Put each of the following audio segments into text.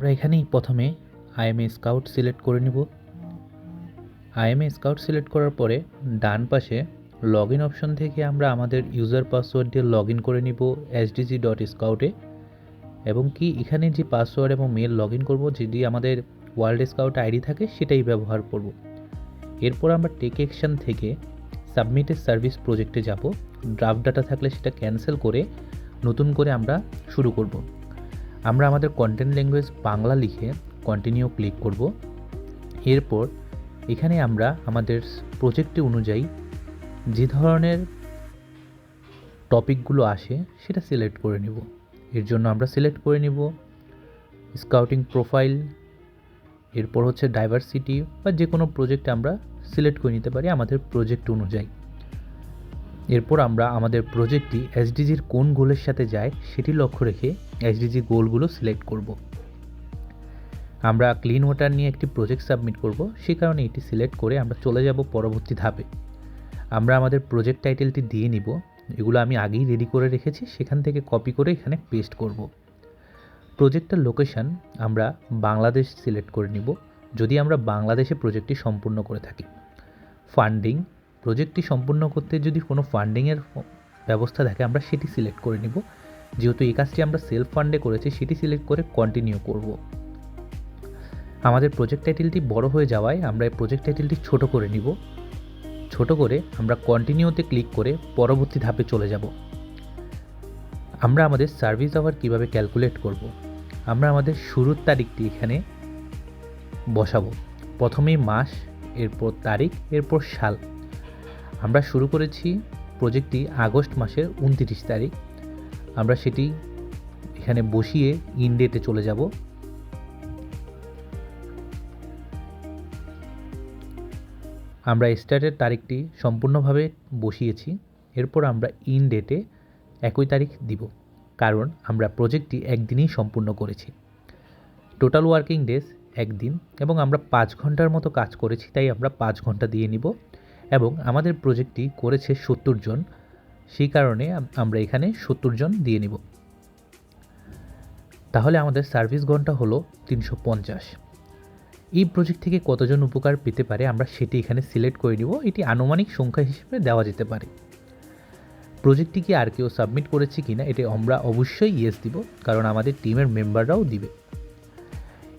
আমরা এখানেই প্রথমে আইএমএ স্কাউট সিলেক্ট করে নিব। আইএমএ স্কাউট সিলেক্ট করার পরে ডান পাশে লগ ইন অপশন থেকে আমরা আমাদের ইউজার পাসওয়ার্ড দিয়ে লগ ইন করে নিব এসডিজি ডট স্কাউটে এবং কি এখানে যে পাসওয়ার্ড এবং মেল লগ ইন করব যদি আমাদের ওয়ার্ল্ড স্কাউট আইডি থাকে, সেটাই ব্যবহার করব। এরপর আমরা টেক অ্যাকশন থেকে সাবমিটেড সার্ভিস প্রজেক্টে যাব। ড্রাফট ডাটা থাকলে সেটা ক্যান্সেল করে নতুন করে আমরা শুরু করব। আমরা আমাদের কন্টেন্ট ল্যাঙ্গুয়েজ বাংলা লিখে কন্টিনিউ ক্লিক করব। এরপর এখানে আমরা আমাদের প্রজেক্টে অনুযায়ী যে ধরনের টপিকগুলো আসে সেটা সিলেক্ট করে নেব। এর জন্য আমরা সিলেক্ট করে নেব স্কাউটিং প্রোফাইল এরপর হচ্ছে ডাইভার্সিটি বা যে কোনো প্রজেক্ট আমরা সিলেক্ট করে নিতে পারি আমাদের প্রজেক্ট অনুযায়ী। এরপর আমরা আমাদের প্রজেক্টটি এসডিজির কোন গোলের সাথে যায় সেটি লক্ষ্য রেখে এসডিজি গোলগুলো সিলেক্ট করব। আমরা ক্লিন ওয়াটার নিয়ে একটি প্রজেক্ট সাবমিট করব, সে কারণে এটি সিলেক্ট করে আমরা চলে যাব পরবর্তী ধাপে। আমরা আমাদের প্রজেক্ট টাইটেলটি দিয়ে নিব, এগুলো আমি আগেই রেডি করে রেখেছি, সেখান থেকে কপি করে এখানে পেস্ট করব। প্রজেক্টের লোকেশন আমরা বাংলাদেশ সিলেক্ট করে নিব, যদি আমরা বাংলাদেশে প্রজেক্টটি সম্পূর্ণ করে থাকি। ফান্ডিং প্রজেক্টটি সম্পূর্ণ করতে যদি কোনো ফান্ডিংয়ের ব্যবস্থা থাকে, আমরা সেটি সিলেক্ট করে নিব। যেহেতু এই কাজটি আমরা সেলফ ফান্ডে করেছি, সেটি সিলেক্ট করে কন্টিনিউ করব। আমাদের প্রজেক্ট টাইটেলটি বড় হয়ে যাওয়ায় আমরা এই প্রজেক্ট টাইটেলটি ছোট করে নিব। ছোট করে আমরা কন্টিনিউতে ক্লিক করে পরবর্তী ধাপে চলে যাব। আমরা আমাদের সার্ভিস আওয়ার কীভাবে ক্যালকুলেট করব? আমরা আমাদের শুরুর তারিখটি এখানে বসাবো। প্রথমেই মাস, এরপর তারিখ, এরপর সাল। আমরা শুরু করেছি প্রজেক্টটি আগস্ট মাসের উনতিরিশ তারিখ। আমরা সেটি এখানে বসিয়ে ইন ডেটে চলে যাব। আমরা স্টার্টের তারিখটি সম্পূর্ণভাবে বসিয়েছি। এরপর আমরা ইন ডেটে একই তারিখ দিব, কারণ আমরা প্রজেক্টটি একদিনেই সম্পূর্ণ করেছি। টোটাল ওয়ার্কিং ডেজ একদিন এবং আমরা পাঁচ ঘণ্টার মতো কাজ করেছি, তাই আমরা পাঁচ ঘণ্টা দিয়ে নিব। এবং আমাদের প্রজেক্টটি করেছে সত্তর জন, সেই কারণে আমরা এখানে সত্তর জন দিয়ে নিব। তাহলে আমাদের সার্ভিস ঘণ্টা হলো তিনশো পঞ্চাশ। এই প্রজেক্ট থেকে কতজন উপকার পেতে পারে আমরা সেটি এখানে সিলেক্ট করে নিব। এটি আনুমানিক সংখ্যা হিসেবে দেওয়া যেতে পারে। প্রজেক্টটি কি আর কেউ সাবমিট করেছে কি না এটি আমরা অবশ্যই ইয়েস দিব, কারণ আমাদের টিমের মেম্বাররাও দিবে।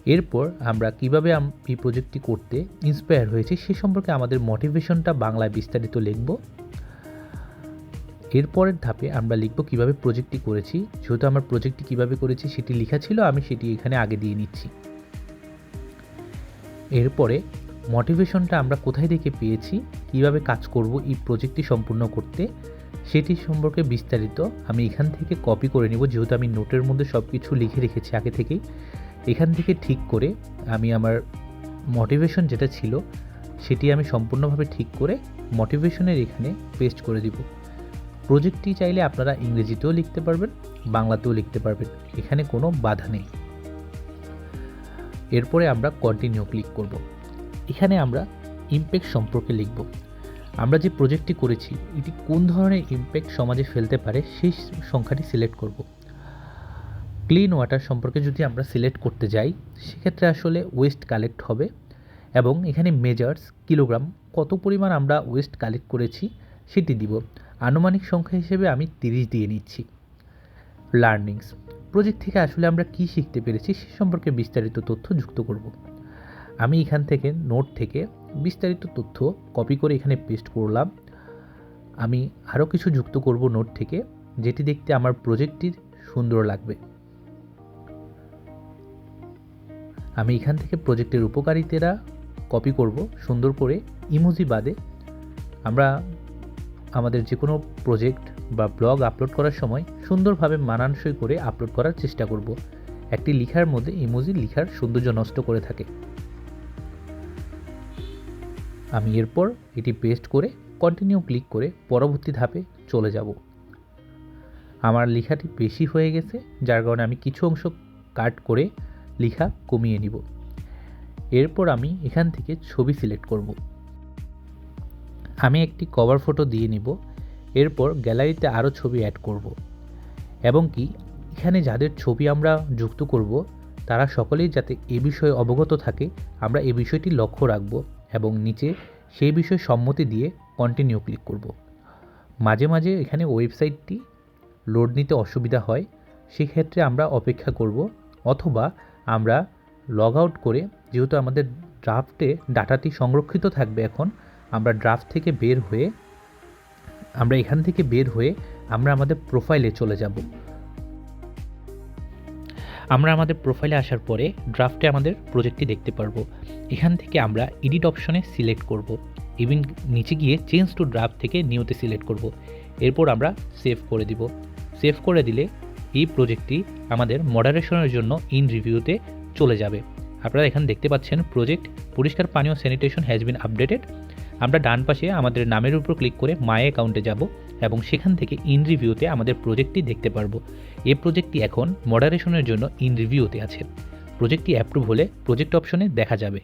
এরপর আমরা কীভাবে এই প্রজেক্টটি করতে ইন্সপায়ার হয়েছি সে সম্পর্কে আমাদের মোটিভেশনটা বাংলায় বিস্তারিত লিখব। এরপরের ধাপে আমরা লিখব কীভাবে প্রজেক্টটি করেছি, যেহেতু আমার প্রজেক্টটি কীভাবে করেছি সেটি লেখা ছিল, আমি সেটি এখানে আগে দিয়ে নিচ্ছি। এরপরে মোটিভেশনটা আমরা কোথায় থেকে পেয়েছি, কীভাবে কাজ করব, এই প্রজেক্টটি সম্পূর্ণ করতে, সেটি সম্পর্কে বিস্তারিত আমি এখান থেকে কপি করে নেব, যেহেতু আমি নোটের মধ্যে সব কিছু লিখে রেখেছি আগে থেকেই। এখান থেকে ঠিক করে আমি আমার মোটিভেশন যেটা ছিল, সেটি আমি সম্পূর্ণভাবে ঠিক করে মোটিভেশনের এখানে পেস্ট করে দিব। প্রজেক্টটি চাইলে আপনারা ইংরেজিতেও লিখতে পারবেন, বাংলাতেও লিখতে পারবেন, এখানে কোনো বাধা নেই। এরপরে আমরা কন্টিনিউ ক্লিক করব। এখানে আমরা ইমপ্যাক্ট সম্পর্কে লিখব। আমরা যে প্রজেক্টটি করেছি, এটি কোন ধরনের ইমপ্যাক্ট সমাজে ফেলতে পারে, সেই সংখ্যাটি সিলেক্ট করব। ক্লিন ওয়াটার সম্পর্কে যদি আমরা সিলেক্ট করতে যাই, সেক্ষেত্রে আসলে ওয়েস্ট কালেক্ট হবে এবং এখানে মেজার্স কিলোগ্রাম কত পরিমাণ আমরা ওয়েস্ট কালেক্ট করেছি সেটি দিব। আনুমানিক সংখ্যা হিসেবে আমি তিরিশ দিয়ে নিচ্ছি। লার্নিংস প্রজেক্ট থেকে আসলে আমরা কি শিখতে পেরেছি সে সম্পর্কে বিস্তারিত তথ্য যুক্ত করব। আমি এখান থেকে নোট থেকে বিস্তারিত তথ্য কপি করে এখানে পেস্ট করলাম। আমি আরও কিছু যুক্ত করব নোট থেকে, যেটি দেখতে আমার প্রজেক্টটির সুন্দর লাগবে। আমি এখান থেকে প্রজেক্টের উপকারিতারা কপি করব, সুন্দর করে ইমোজি বাদে। আমরা আমাদের যে কোনো প্রজেক্ট বা ব্লগ আপলোড করার সময় সুন্দরভাবে মানানসই করে আপলোড করার চেষ্টা করব। একটি লিখার মধ্যে ইমোজি লিখার সৌন্দর্য নষ্ট করে থাকে। আমি এরপর এটি পেস্ট করে কন্টিনিউ ক্লিক করে পরবর্তী ধাপে চলে যাব। আমার লেখাটি বেশি হয়ে গেছে, যার কারণে আমি কিছু অংশ কাট করে লেখা কমিয়ে নিব। এরপর আমি এখান থেকে ছবি সিলেক্ট করব। আমি একটি কভার ফটো দিয়ে নিব। এরপর গ্যালারিতে আরও ছবি অ্যাড করব। এবং কি, এখানে যাদের ছবি আমরা যুক্ত করব, তারা সকলেই যাতে এ বিষয়ে অবগত থাকে, আমরা এ বিষয়টি লক্ষ্য রাখব এবং নিচে সেই বিষয়ে সম্মতি দিয়ে কন্টিনিউ ক্লিক করব। মাঝে মাঝে এখানে ওয়েবসাইটটি লোড নিতে অসুবিধা হয়, সেক্ষেত্রে আমরা অপেক্ষা করব অথবা আমরা লগ আউট করে যেহেতু আমাদের ড্রাফটে ডাটাটি সংরক্ষিত থাকবে এখন, আমরা ড্রাফট থেকে বের হয়ে, আমরা এখান থেকে বের হয়ে আমরা আমাদের প্রোফাইলে চলে যাব। আমরা আমাদের প্রোফাইলে আসার পরে ড্রাফটে আমাদের প্রজেক্টটি দেখতে পারব। এখান থেকে আমরা এডিট অপশনে সিলেক্ট করব। ইভিন নিচে গিয়ে চেঞ্জ টু ড্রাফট থেকে নিউতে সিলেক্ট করব। এরপর আমরা সেভ করে দিব। সেভ করে দিলে এই প্রজেক্টটি আমাদের মডারেশনের জন্য ইন রিভিউতে চলে যাবে। আপনারা এখানে দেখতে পাচ্ছেন প্রজেক্ট পরিষ্কার পানীয় স্যানিটেশন হ্যাজ বিন আপডেটেড আমরা ডান পাশে আমাদের নামের উপর ক্লিক করে মাই অ্যাকাউন্টে যাব এবং সেখান থেকে ইন রিভিউতে আমাদের প্রজেক্টটি দেখতে পারব। এই প্রজেক্টটি এখন মডারেশনের জন্য ইন রিভিউতে আছে। প্রজেক্টটি অ্যাপ্রুভ হলে প্রজেক্ট অপশনে দেখা যাবে।